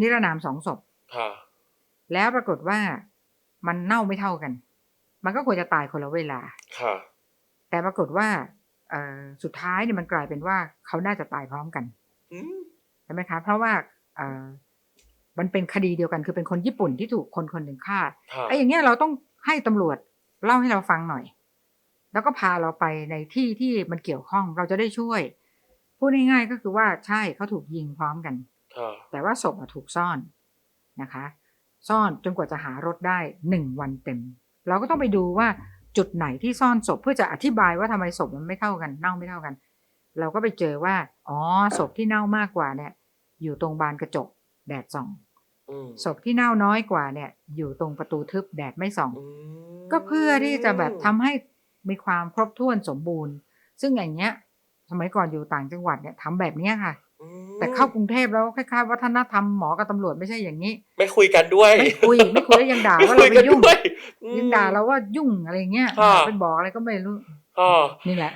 นิรนามสองศพ ค่ะแล้วปรากฏว่ามันเน่าไม่เท่ากัน มันก็ควรจะตายคนละเวลา ค่ะ แต่ปรากฏว่าเอ่อสุดท้ายเนี่ยมันกลายเป็นว่าเขาน่าจะตายพร้อมกันอืมใช่ไหมคะ เพราะว่าเอ่อมันเป็นคดีเดียวกันคือเป็นคนญี่ปุ่นที่ถูกคนคนหนึ่งฆ่าค่ะไอ้อย่างเงี้ยเราต้องให้ตำรวจเล่าให้เราฟังหน่อย แล้วก็พาเราไปในที่ที่มันเกี่ยวข้องเราจะได้ช่วยพูดง่ายๆก็คือว่าใช่เขาถูกยิงพร้อมกันค่ะ แต่ว่าศพอะถูกซ่อนนะคะ ซ่อนจนกว่าจะหารถได้หนึ่งวันเต็ม เราก็ต้องไปดูว่าจุดไหนที่ซ่อนศพเพื่อจะอธิบายว่าทำไมศพมันไม่เท่ากันเน่าไม่เท่ากัน เราก็ไปเจอว่า อ๋อศพที่เน่ามากกว่าเนี่ย อยู่ตรงบานกระจกแดดส่องอืมศพที่เน่าน้อยกว่าเนี่ย อยู่ตรงประตูทึบแดดไม่ส่องอืมก็เพื่อที่จะแบบทำให้มีความครบถ้วนสมบูรณ์ ซึ่งอย่างเงี้ยสมัยก่อนอยู่ต่างจังหวัดเนี่ยทำแบบเนี้ยค่ะอืม แต่เข้ากรุงเทพแล้วคล้ายๆวัฒนธรรมหมอกับตำรวจไม่ใช่อย่างนี้ ไม่คุยกันด้วยไม่คุยไม่คุยแล้วยังด่าไม่ว่าคุเรายไปกันยุ่งด้วยอืมยังด่าเราว่ายุ่งอะไรเงี้ยค่ะไปบอกอะไรก็ไม่รู้ค่ะนี่แหละ